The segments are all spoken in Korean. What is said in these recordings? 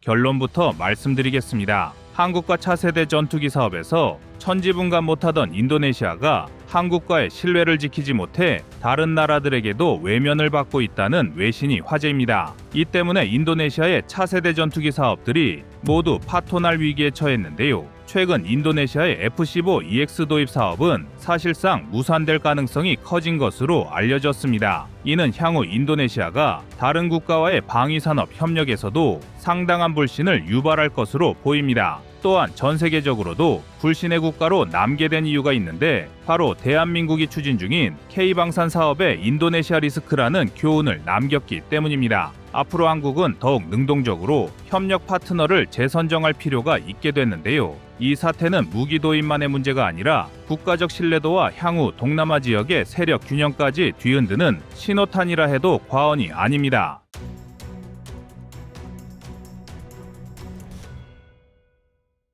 결론부터 말씀드리겠습니다. 한국과 차세대 전투기 사업에서 천지분간 못하던 인도네시아가 한국과의 신뢰를 지키지 못해 다른 나라들에게도 외면을 받고 있다는 외신이 화제입니다. 이 때문에 인도네시아의 차세대 전투기 사업들이 모두 파토날 위기에 처했는데요. 최근 인도네시아의 F-15EX 도입 사업은 사실상 무산될 가능성이 커진 것으로 알려졌습니다. 이는 향후 인도네시아가 다른 국가와의 방위산업 협력에서도 상당한 불신을 유발할 것으로 보입니다. 또한 전 세계적으로도 불신의 국가로 남게 된 이유가 있는데 바로 대한민국이 추진 중인 K방산 사업의 인도네시아 리스크라는 교훈을 남겼기 때문입니다. 앞으로 한국은 더욱 능동적으로 협력 파트너를 재선정할 필요가 있게 됐는데요. 이 사태는 무기 도입만의 문제가 아니라 국가적 신뢰도와 향후 동남아 지역의 세력 균형까지 뒤흔드는 신호탄이라 해도 과언이 아닙니다.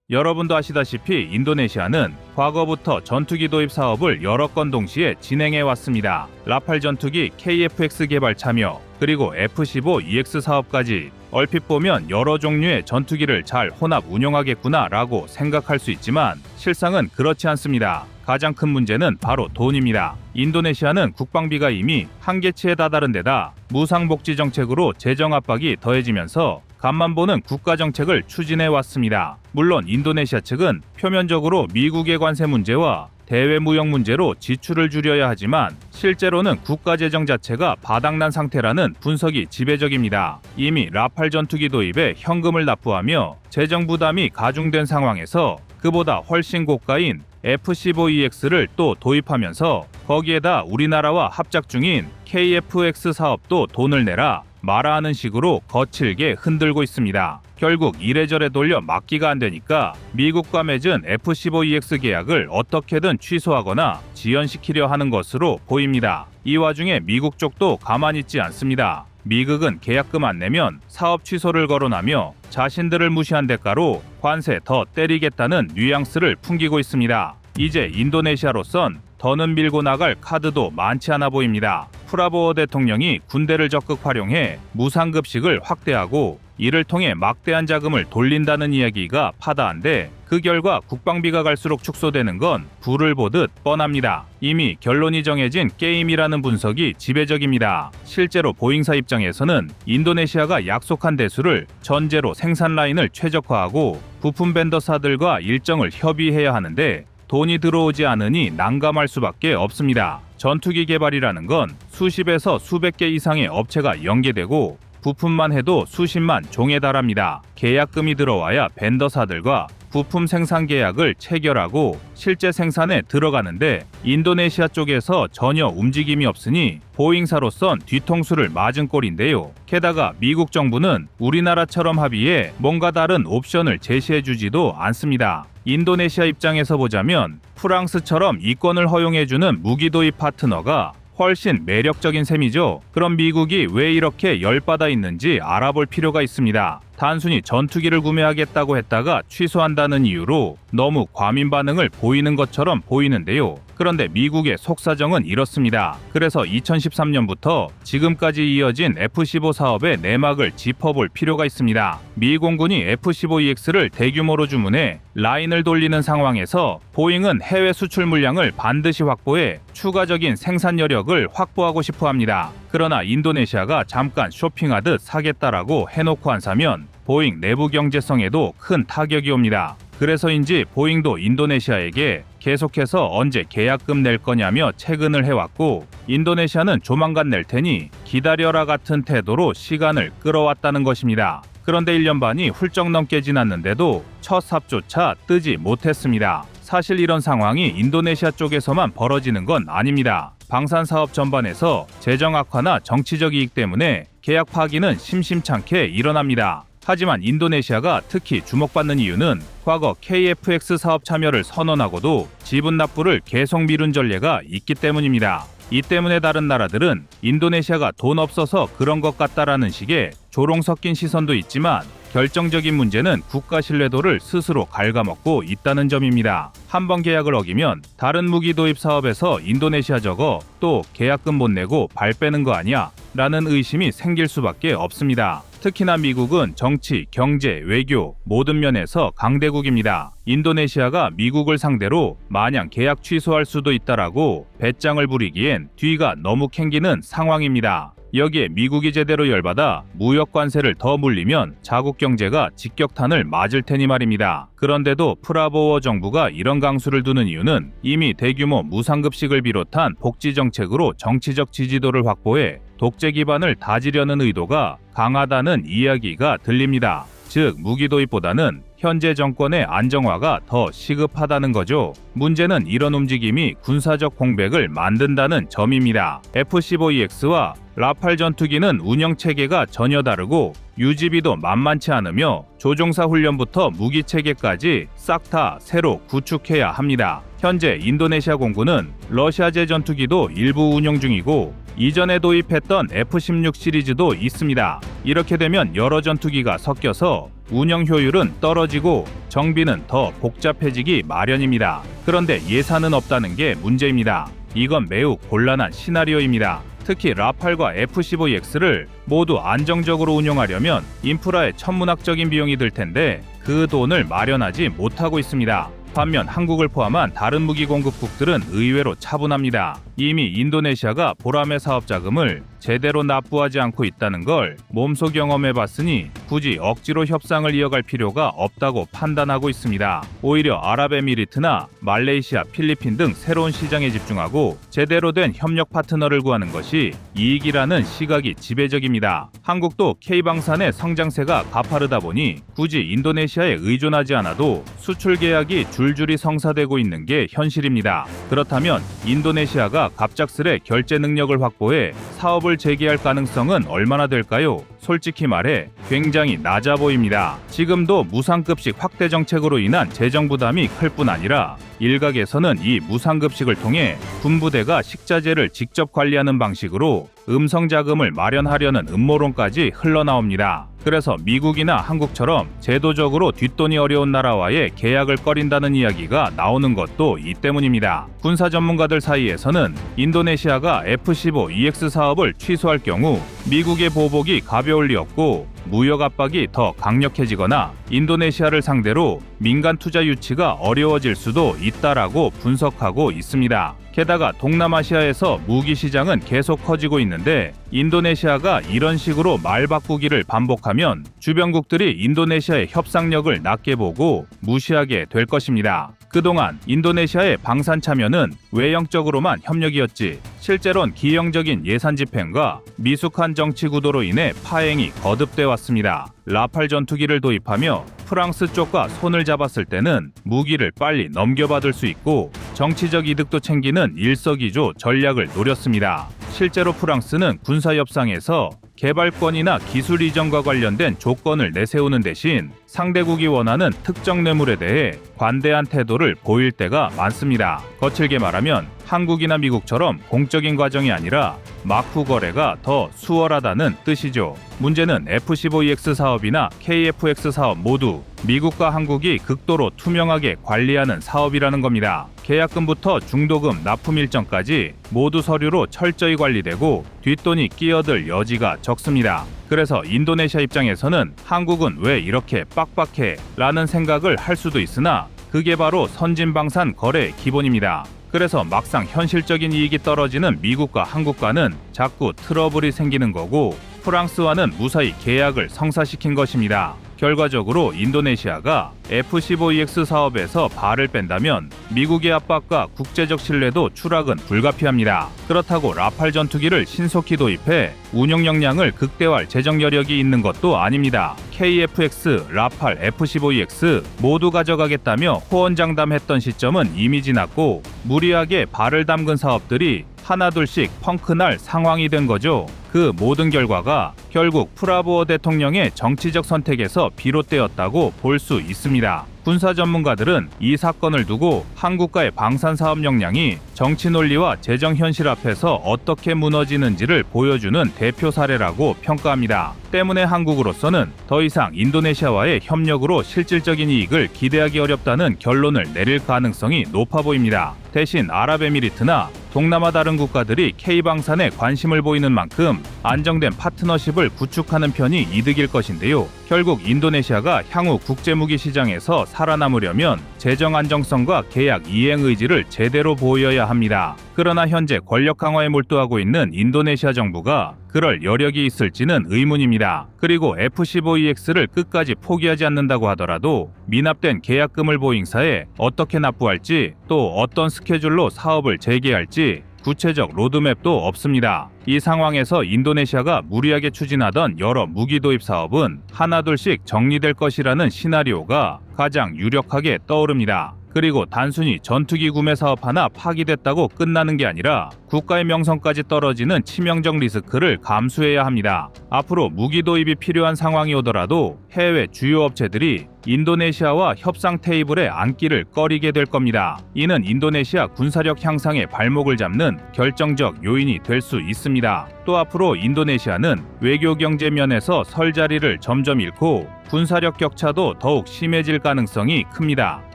여러분도 아시다시피 인도네시아는 과거부터 전투기 도입 사업을 여러 건 동시에 진행해 왔습니다. 라팔 전투기 KF-X 개발 참여, 그리고 F-15EX 사업까지 얼핏 보면 여러 종류의 전투기를 잘 혼합 운용하겠구나라고 생각할 수 있지만 실상은 그렇지 않습니다. 가장 큰 문제는 바로 돈입니다. 인도네시아는 국방비가 이미 한계치에 다다른 데다 무상복지 정책으로 재정 압박이 더해지면서 간만 보는 국가 정책을 추진해 왔습니다. 물론 인도네시아 측은 표면적으로 미국의 관세 문제와 대외 무역 문제로 지출을 줄여야 하지만 실제로는 국가 재정 자체가 바닥난 상태라는 분석이 지배적입니다. 이미 라팔 전투기 도입에 현금을 납부하며 재정 부담이 가중된 상황에서 그보다 훨씬 고가인 F-15EX를 또 도입하면서 거기에다 우리나라와 합작 중인 KF-X 사업도 돈을 내라 말하는 식으로 거칠게 흔들고 있습니다. 결국 이래저래 돌려 막기가 안 되니까 미국과 맺은 F-15EX 계약을 어떻게든 취소하거나 지연시키려 하는 것으로 보입니다. 이 와중에 미국 쪽도 가만히 있지 않습니다. 미국은 계약금 안 내면 사업 취소를 거론하며 자신들을 무시한 대가로 관세 더 때리겠다는 뉘앙스를 풍기고 있습니다. 이제 인도네시아로선 더는 밀고 나갈 카드도 많지 않아 보입니다. 프라보어 대통령이 군대를 적극 활용해 무상급식을 확대하고 이를 통해 막대한 자금을 돌린다는 이야기가 파다한데 그 결과 국방비가 갈수록 축소되는 건 불을 보듯 뻔합니다. 이미 결론이 정해진 게임이라는 분석이 지배적입니다. 실제로 보잉사 입장에서는 인도네시아가 약속한 대수를 전제로 생산 라인을 최적화하고 부품 벤더사들과 일정을 협의해야 하는데 돈이 들어오지 않으니 난감할 수밖에 없습니다. 전투기 개발이라는 건 수십에서 수백 개 이상의 업체가 연계되고 부품만 해도 수십만 종에 달합니다. 계약금이 들어와야 벤더사들과 부품 생산 계약을 체결하고 실제 생산에 들어가는데 인도네시아 쪽에서 전혀 움직임이 없으니 보잉사로선 뒤통수를 맞은 꼴인데요. 게다가 미국 정부는 우리나라처럼 합의해 뭔가 다른 옵션을 제시해주지도 않습니다. 인도네시아 입장에서 보자면 프랑스처럼 이권을 허용해주는 무기 도입 파트너가 훨씬 매력적인 셈이죠. 그럼 미국이 왜 이렇게 열받아 있는지 알아볼 필요가 있습니다. 단순히 전투기를 구매하겠다고 했다가 취소한다는 이유로 너무 과민 반응을 보이는 것처럼 보이는데요. 그런데 미국의 속사정은 이렇습니다. 그래서 2013년부터 지금까지 이어진 F-15 사업의 내막을 짚어볼 필요가 있습니다. 미 공군이 F-15EX를 대규모로 주문해 라인을 돌리는 상황에서 보잉은 해외 수출 물량을 반드시 확보해 추가적인 생산 여력을 확보하고 싶어 합니다. 그러나 인도네시아가 잠깐 쇼핑하듯 사겠다라고 해놓고 안 사면 보잉 내부 경제성에도 큰 타격이 옵니다. 그래서인지 보잉도 인도네시아에게 계속해서 언제 계약금 낼 거냐며 채근을 해왔고 인도네시아는 조만간 낼 테니 기다려라 같은 태도로 시간을 끌어왔다는 것입니다. 그런데 1년 반이 훌쩍 넘게 지났는데도 첫 삽조차 뜨지 못했습니다. 사실 이런 상황이 인도네시아 쪽에서만 벌어지는 건 아닙니다. 방산 사업 전반에서 재정 악화나 정치적 이익 때문에 계약 파기는 심심찮게 일어납니다. 하지만 인도네시아가 특히 주목받는 이유는 과거 KF-X 사업 참여를 선언하고도 지분 납부를 계속 미룬 전례가 있기 때문입니다. 이 때문에 다른 나라들은 인도네시아가 돈 없어서 그런 것 같다라는 식의 조롱 섞인 시선도 있지만 결정적인 문제는 국가 신뢰도를 스스로 갉아먹고 있다는 점입니다. 한 번 계약을 어기면 다른 무기 도입 사업에서 인도네시아 저거 또 계약금 못 내고 발 빼는 거 아니야? 라는 의심이 생길 수밖에 없습니다. 특히나 미국은 정치, 경제, 외교 모든 면에서 강대국입니다. 인도네시아가 미국을 상대로 마냥 계약 취소할 수도 있다라고 배짱을 부리기엔 뒤가 너무 캥기는 상황입니다. 여기에 미국이 제대로 열받아 무역 관세를 더 물리면 자국 경제가 직격탄을 맞을 테니 말입니다. 그런데도 프라보워 정부가 이런 강수를 두는 이유는 이미 대규모 무상급식을 비롯한 복지 정책으로 정치적 지지도를 확보해 독재 기반을 다지려는 의도가 강하다는 이야기가 들립니다. 즉 무기 도입보다는 현재 정권의 안정화가 더 시급하다는 거죠. 문제는 이런 움직임이 군사적 공백을 만든다는 점입니다. F-15EX와 라팔 전투기는 운영 체계가 전혀 다르고 유지비도 만만치 않으며 조종사 훈련부터 무기 체계까지 싹 다 새로 구축해야 합니다. 현재 인도네시아 공군은 러시아제 전투기도 일부 운영 중이고 이전에 도입했던 F-16 시리즈도 있습니다. 이렇게 되면 여러 전투기가 섞여서 운영 효율은 떨어지고 정비는 더 복잡해지기 마련입니다. 그런데 예산은 없다는 게 문제입니다. 이건 매우 곤란한 시나리오입니다. 특히 라팔과 F-15X를 모두 안정적으로 운용하려면 인프라에 천문학적인 비용이 들 텐데 그 돈을 마련하지 못하고 있습니다. 반면 한국을 포함한 다른 무기 공급국들은 의외로 차분합니다. 이미 인도네시아가 보람의 사업 자금을 제대로 납부하지 않고 있다는 걸 몸소 경험해 봤으니 굳이 억지로 협상을 이어갈 필요가 없다고 판단하고 있습니다. 오히려 아랍에미리트나 말레이시아, 필리핀 등 새로운 시장에 집중하고 제대로 된 협력 파트너를 구하는 것이 이익이라는 시각이 지배적입니다. 한국도 K방산의 성장세가 가파르다 보니 굳이 인도네시아에 의존하지 않아도 수출 계약이 줄줄이 성사되고 있는 게 현실입니다. 그렇다면 인도네시아가 갑작스레 결제 능력을 확보해 사업을 재개할 가능성은 얼마나 될까요? 솔직히 말해 굉장히 낮아 보입니다. 지금도 무상급식 확대 정책으로 인한 재정 부담이 클 뿐 아니라 일각에서는 이 무상급식을 통해 군부대가 식자재를 직접 관리하는 방식으로 음성 자금을 마련하려는 음모론까지 흘러나옵니다. 그래서 미국이나 한국처럼 제도적으로 뒷돈이 어려운 나라와의 계약을 꺼린다는 이야기가 나오는 것도 이 때문입니다. 군사 전문가들 사이에서는 인도네시아가 F-15EX 사업을 취소할 경우 미국의 보복이 가벼울 리 없고 무역 압박이 더 강력해지거나 인도네시아를 상대로 민간 투자 유치가 어려워질 수도 있다라고 분석하고 있습니다. 게다가 동남아시아에서 무기 시장은 계속 커지고 있는데 인도네시아가 이런 식으로 말 바꾸기를 반복하면 주변국들이 인도네시아의 협상력을 낮게 보고 무시하게 될 것입니다. 그동안 인도네시아의 방산 참여는 외형적으로만 협력이었지 실제론 기형적인 예산 집행과 미숙한 정치 구도로 인해 파행이 거듭돼 왔습니다. 라팔 전투기를 도입하며 프랑스 쪽과 손을 잡았을 때는 무기를 빨리 넘겨받을 수 있고 정치적 이득도 챙기는 일석이조 전략을 노렸습니다. 실제로 프랑스는 군사 협상에서 개발권이나 기술 이전과 관련된 조건을 내세우는 대신 상대국이 원하는 특정 뇌물에 대해 관대한 태도를 보일 때가 많습니다. 거칠게 말하면 한국이나 미국처럼 공적인 과정이 아니라 마쿠 거래가 더 수월하다는 뜻이죠. 문제는 F-15EX 사업이나 KF-X 사업 모두 미국과 한국이 극도로 투명하게 관리하는 사업이라는 겁니다. 계약금부터 중도금, 납품 일정까지 모두 서류로 철저히 관리되고 뒷돈이 끼어들 여지가 적습니다. 그래서 인도네시아 입장에서는 한국은 왜 이렇게 빡빡해? 라는 생각을 할 수도 있으나 그게 바로 선진방산 거래의 기본입니다. 그래서 막상 현실적인 이익이 떨어지는 미국과 한국과는 자꾸 트러블이 생기는 거고 프랑스와는 무사히 계약을 성사시킨 것입니다. 결과적으로 인도네시아가 F-15EX 사업에서 발을 뺀다면 미국의 압박과 국제적 신뢰도 추락은 불가피합니다. 그렇다고 라팔 전투기를 신속히 도입해 운용 역량을 극대화할 재정 여력이 있는 것도 아닙니다. KF-X, 라팔, F-15EX 모두 가져가겠다며 호언장담했던 시점은 이미 지났고 무리하게 발을 담근 사업들이 하나둘씩 펑크날 상황이 된 거죠. 그 모든 결과가 결국 프라보어 대통령의 정치적 선택에서 비롯되었다고 볼 수 있습니다. 군사 전문가들은 이 사건을 두고 한국과의 방산 사업 역량이 정치 논리와 재정 현실 앞에서 어떻게 무너지는지를 보여주는 대표 사례라고 평가합니다. 때문에 한국으로서는 더 이상 인도네시아와의 협력으로 실질적인 이익을 기대하기 어렵다는 결론을 내릴 가능성이 높아 보입니다. 대신 아랍에미리트나 동남아 다른 국가들이 K방산에 관심을 보이는 만큼 안정된 파트너십을 구축하는 편이 이득일 것인데요. 결국 인도네시아가 향후 국제무기 시장에서 살아남으려면 재정 안정성과 계약 이행 의지를 제대로 보여야 합니다. 그러나 현재 권력 강화에 몰두하고 있는 인도네시아 정부가 그럴 여력이 있을지는 의문입니다. 그리고 F-15EX를 끝까지 포기하지 않는다고 하더라도 미납된 계약금을 보잉사에 어떻게 납부할지 또 어떤 스케줄로 사업을 재개할지 구체적 로드맵도 없습니다. 이 상황에서 인도네시아가 무리하게 추진하던 여러 무기 도입 사업은 하나둘씩 정리될 것이라는 시나리오가 가장 유력하게 떠오릅니다. 그리고 단순히 전투기 구매 사업 하나 파기됐다고 끝나는 게 아니라 국가의 명성까지 떨어지는 치명적 리스크를 감수해야 합니다. 앞으로 무기 도입이 필요한 상황이 오더라도 해외 주요 업체들이 인도네시아와 협상 테이블에 앉기를 꺼리게 될 겁니다. 이는 인도네시아 군사력 향상에 발목을 잡는 결정적 요인이 될 수 있습니다. 또 앞으로 인도네시아는 외교 경제 면에서 설 자리를 점점 잃고 군사력 격차도 더욱 심해질 가능성이 큽니다.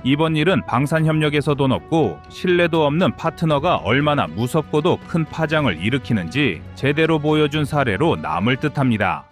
이번 일은 방산 협력에서도 높고 신뢰도 없는 파트너가 얼마나 무섭고도 큰 파장을 일으키는지 제대로 보여준 사례로 남을 듯합니다.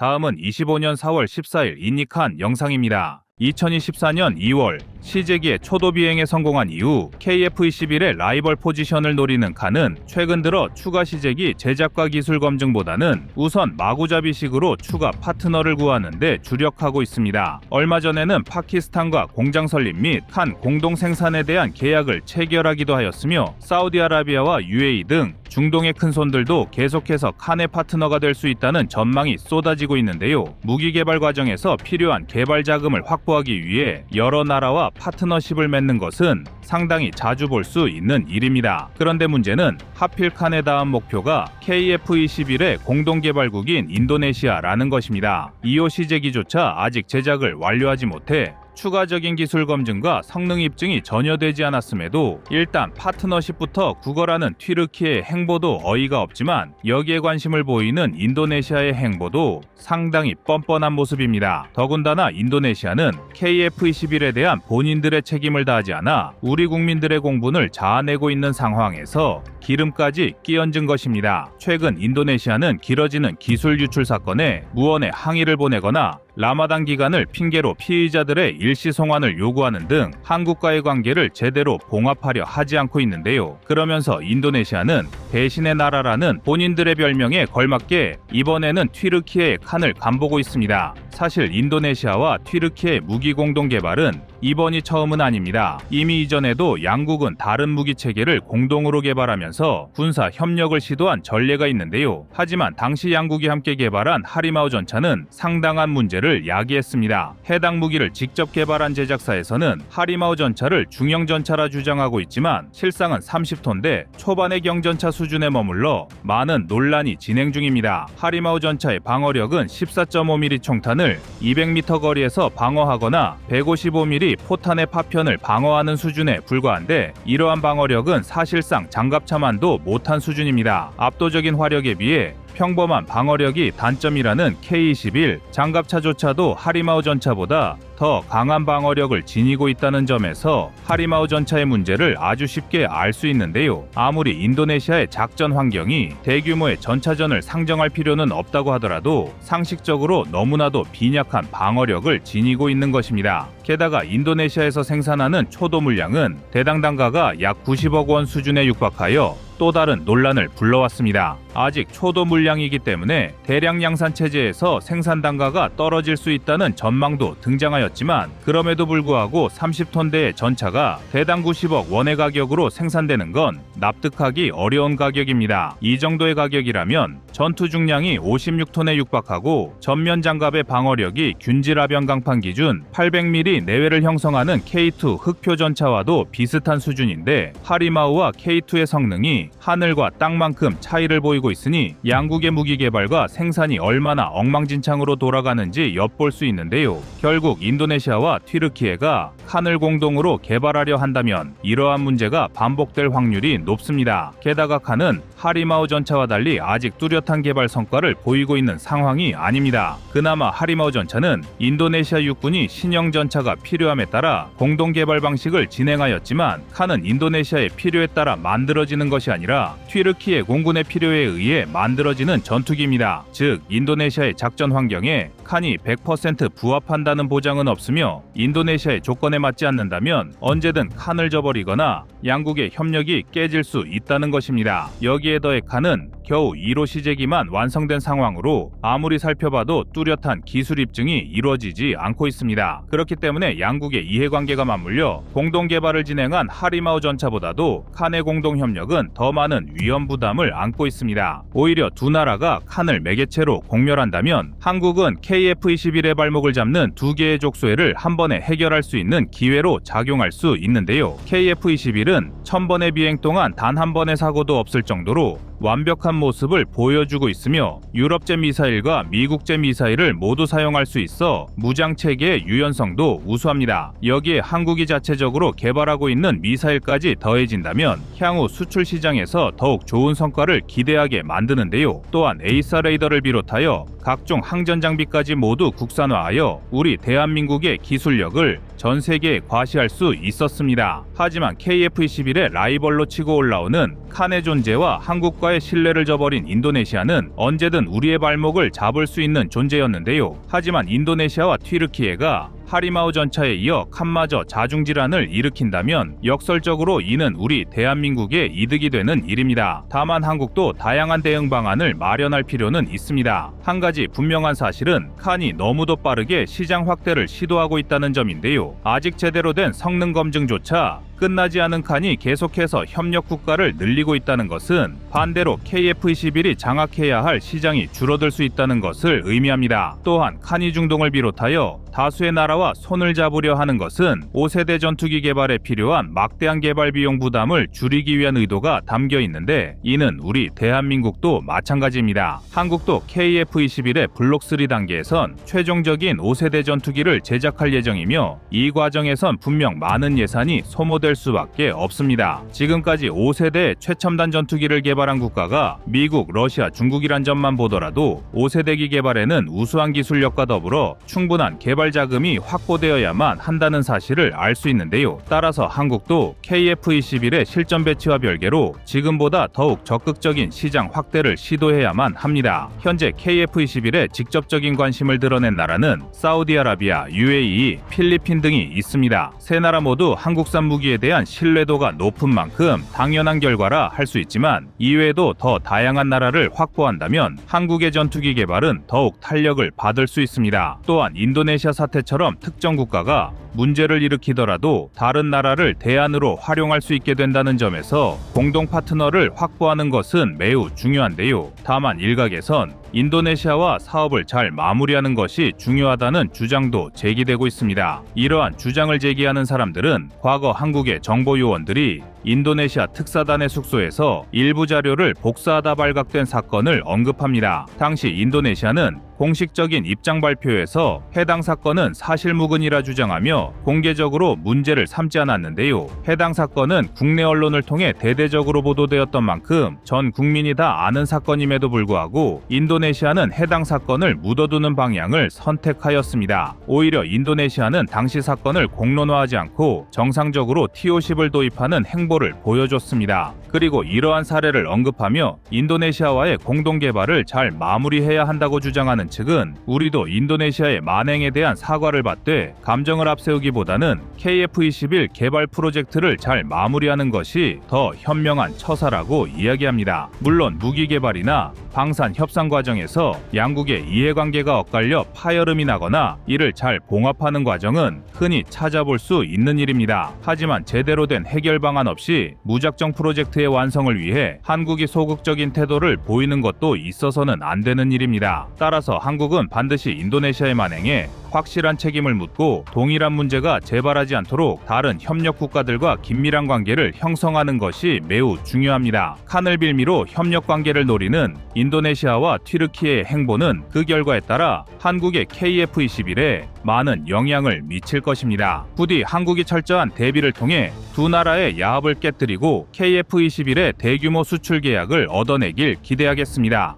다음은 25년 4월 14일 인닉한 영상입니다. 2024년 2월 시제기의 초도 비행에 성공한 이후 KF-21의 라이벌 포지션을 노리는 칸은 최근 들어 추가 시제기 제작과 기술 검증보다는 우선 마구잡이식으로 추가 파트너를 구하는 데 주력하고 있습니다. 얼마 전에는 파키스탄과 공장 설립 및 칸 공동 생산에 대한 계약을 체결하기도 하였으며 사우디아라비아와 UAE 등 중동의 큰 손들도 계속해서 칸의 파트너가 될 수 있다는 전망이 쏟아지고 있는데요. 무기 개발 과정에서 필요한 개발 자금을 확보 하기 위해 여러 나라와 파트너십을 맺는 것은 상당히 자주 볼 수 있는 일입니다. 그런데 문제는 하필 칸의 다음 목표가 KF-21의 공동 개발국인 인도네시아라는 것입니다. 2호 시제기조차 아직 제작을 완료하지 못해 추가적인 기술 검증과 성능 입증이 전혀 되지 않았음에도 일단 파트너십부터 구걸하는 튀르키의 행보도 어이가 없지만 여기에 관심을 보이는 인도네시아의 행보도 상당히 뻔뻔한 모습입니다. 더군다나 인도네시아는 KF-21에 대한 본인들의 책임을 다하지 않아 우리 국민들의 공분을 자아내고 있는 상황에서 기름까지 끼얹은 것입니다. 최근 인도네시아는 길어지는 기술 유출 사건에 무언의 항의를 보내거나 라마단 기간을 핑계로 피의자들의 일시 송환을 요구하는 등 한국과의 관계를 제대로 봉합하려 하지 않고 있는데요. 그러면서 인도네시아는 배신의 나라라는 본인들의 별명에 걸맞게 이번에는 튀르키예의 칸을 간보고 있습니다. 사실 인도네시아와 튀르키의 무기 공동 개발은 이번이 처음은 아닙니다. 이미 이전에도 양국은 다른 무기 체계를 공동으로 개발하면서 군사 협력을 시도한 전례가 있는데요. 하지만 당시 양국이 함께 개발한 하리마우 전차는 상당한 문제를 야기했습니다. 해당 무기를 직접 개발한 제작사에서는 하리마우 전차를 중형 전차라 주장하고 있지만 실상은 30톤대 초반의 경전차 수준에 머물러 많은 논란이 진행 중입니다. 하리마우 전차의 방어력은 14.5mm 총탄을 200m 거리에서 방어하거나 155mm 포탄의 파편을 방어하는 수준에 불과한데 이러한 방어력은 사실상 장갑차 만도 못한 수준입니다. 압도적인 화력에 비해 평범한 방어력이 단점이라는 K-21 장갑차조차도 하리마우 전차보다 더 강한 방어력을 지니고 있다는 점에서 하리마우 전차의 문제를 아주 쉽게 알 수 있는데요. 아무리 인도네시아의 작전 환경이 대규모의 전차전을 상정할 필요는 없다고 하더라도 상식적으로 너무나도 빈약한 방어력을 지니고 있는 것입니다. 게다가 인도네시아에서 생산하는 초도 물량은 대당 단가가 약 90억 원 수준에 육박하여 또 다른 논란을 불러왔습니다. 아직 초도 물량이기 때문에 대량 양산 체제에서 생산 단가가 떨어질 수 있다는 전망도 등장하였지만 그럼에도 불구하고 30톤대의 전차가 대당 90억 원의 가격으로 생산되는 건 납득하기 어려운 가격입니다. 이 정도의 가격이라면 전투 중량이 56톤에 육박하고 전면 장갑의 방어력이 균질하변 강판 기준 800mm 내외를 형성하는 K2 흑표 전차와도 비슷한 수준인데 하리마우와 K2의 성능이 하늘과 땅만큼 차이를 보이고 있으니 양국의 무기 개발과 생산이 얼마나 엉망진창으로 돌아가는지 엿볼 수 있는데요. 결국 인도네시아와 튀르키예가 칸을 공동으로 개발하려 한다면 이러한 문제가 반복될 확률이 높습니다. 게다가 칸은 하리마우 전차와 달리 아직 뚜렷한 개발 성과를 보이고 있는 상황이 아닙니다. 그나마 하리마우 전차는 인도네시아 육군이 신형 전차가 필요함에 따라 공동 개발 방식을 진행하였지만 칸은 인도네시아의 필요에 따라 만들어지는 것이 아니 라 튀르키예 공군의 필요에 의해 만들어지는 전투기입니다. 즉 인도네시아의 작전 환경에 칸이 100% 부합한다는 보장은 없으며 인도네시아의 조건에 맞지 않는다면 언제든 칸을 저버리거나 양국의 협력이 깨질 수 있다는 것입니다. 여기에 더해 칸은 겨우 1호 시제기만 완성된 상황으로 아무리 살펴봐도 뚜렷한 기술 입증이 이루어지지 않고 있습니다. 그렇기 때문에 양국의 이해관계가 맞물려 공동 개발을 진행한 하리마우 전차보다도 칸의 공동 협력은 더 많은 위험 부담을 안고 있습니다. 오히려 두 나라가 칸을 매개체로 공멸한다면 한국은 KF-21의 발목을 잡는 두 개의 족소회를 한 번에 해결할 수 있는 기회로 작용할 수 있는데요. KF-21은 1000번의 비행 동안 단 한 번의 사고도 없을 정도로 완벽한 모습을 보여주고 있으며 유럽제 미사일과 미국제 미사일을 모두 사용할 수 있어 무장 체계의 유연성도 우수합니다. 여기에 한국이 자체적으로 개발하고 있는 미사일까지 더해진다면 향후 수출 시장에서 더욱 좋은 성과를 기대하게 만드는데요. 또한 에이사 레이더를 비롯하여 각종 항전 장비까지 모두 국산화하여 우리 대한민국의 기술력을 전 세계에 과시할 수 있었습니다. 하지만 KF-21의 라이벌로 치고 올라오는 칸의 존재와 한국과의 신뢰를 저버린 인도네시아는 언제든 우리의 발목을 잡을 수 있는 존재였는데요. 하지만 인도네시아와 튀르키예가 하리마우 전차에 이어 칸마저 자중 질환을 일으킨다면 역설적으로 이는 우리 대한민국의 이득이 되는 일입니다. 다만 한국도 다양한 대응 방안을 마련할 필요는 있습니다. 한 가지 분명한 사실은 칸이 너무도 빠르게 시장 확대를 시도하고 있다는 점인데요. 아직 제대로 된 성능 검증조차 끝나지 않은 칸이 계속해서 협력 국가를 늘리고 있다는 것은 반대로 KF-21이 장악해야 할 시장이 줄어들 수 있다는 것을 의미합니다. 또한 칸이 중동을 비롯하여 다수의 나라와 손을 잡으려 하는 것은 5세대 전투기 개발에 필요한 막대한 개발 비용 부담을 줄이기 위한 의도가 담겨 있는데 이는 우리 대한민국도 마찬가지입니다. 한국도 KF-21의 블록 3 단계에선 최종적인 5세대 전투기를 제작할 예정이며 이 과정에선 분명 많은 예산이 소모될 수밖에 없습니다. 지금까지 5세대 최첨단 전투기를 개발한 국가가 미국, 러시아, 중국이란 점만 보더라도 5세대기 개발에는 우수한 기술력과 더불어 충분한 개발 자금이 확보되어야만 한다는 사실을 알 수 있는데요. 따라서 한국도 KF-21의 실전 배치와 별개로 지금보다 더욱 적극적인 시장 확대를 시도해야만 합니다. 현재 KF-21에 직접적인 관심을 드러낸 나라는 사우디아라비아, UAE, 필리핀 등이 있습니다. 세 나라 모두 한국산 무기에 대한 신뢰도가 높은 만큼 당연한 결과라 할 수 있지만 이외에도 더 다양한 나라를 확보한다면 한국의 전투기 개발은 더욱 탄력을 받을 수 있습니다. 또한 인도네시아 사태처럼 특정 국가가 문제를 일으키더라도 다른 나라를 대안으로 활용할 수 있게 된다는 점에서 공동 파트너를 확보하는 것은 매우 중요한데요. 다만 일각에선 인도네시아와 사업을 잘 마무리하는 것이 중요하다는 주장도 제기되고 있습니다. 이러한 주장을 제기하는 사람들은 과거 한국의 정보 요원들이 인도네시아 특사단의 숙소에서 일부 자료를 복사하다 발각된 사건을 언급합니다. 당시 인도네시아는 공식적인 입장 발표에서 해당 사건은 사실무근이라 주장하며 공개적으로 문제를 삼지 않았는데요. 해당 사건은 국내 언론을 통해 대대적으로 보도되었던 만큼 전 국민이 다 아는 사건임에도 불구하고 인도네시아는 해당 사건을 묻어두는 방향을 선택하였습니다. 오히려 인도네시아는 당시 사건을 공론화하지 않고 정상적으로 TO10을 도입하는 행보를 보여줬습니다. 그리고 이러한 사례를 언급하며 인도네시아와의 공동 개발을 잘 마무리해야 한다고 주장하는 측은 우리도 인도네시아의 만행에 대한 사과를 받되 감정을 앞세우기보다는 KF-21 개발 프로젝트를 잘 마무리하는 것이 더 현명한 처사라고 이야기합니다. 물론 무기 개발이나 방산 협상 과정에서 양국의 이해관계가 엇갈려 파열음이 나거나 이를 잘 봉합하는 과정은 흔히 찾아볼 수 있는 일입니다. 하지만 제대로 된 해결 방안 없이 무작정 프로젝트 의 완성을 위해 한국이 소극적인 태도를 보이는 것도 있어서는 안 되는 일입니다. 따라서 한국은 반드시 인도네시아의 만행에 확실한 책임을 묻고 동일한 문제가 재발하지 않도록 다른 협력 국가들과 긴밀한 관계를 형성하는 것이 매우 중요합니다. 칸을 빌미로 협력 관계를 노리는 인도네시아와 튀르키예의 행보는 그 결과에 따라 한국의 KF-21에 많은 영향을 미칠 것입니다. 부디 한국이 철저한 대비를 통해 두 나라의 야합을 깨뜨리고 KF-21 의 대규모 수출 계약을 얻어내길 기대하겠습니다.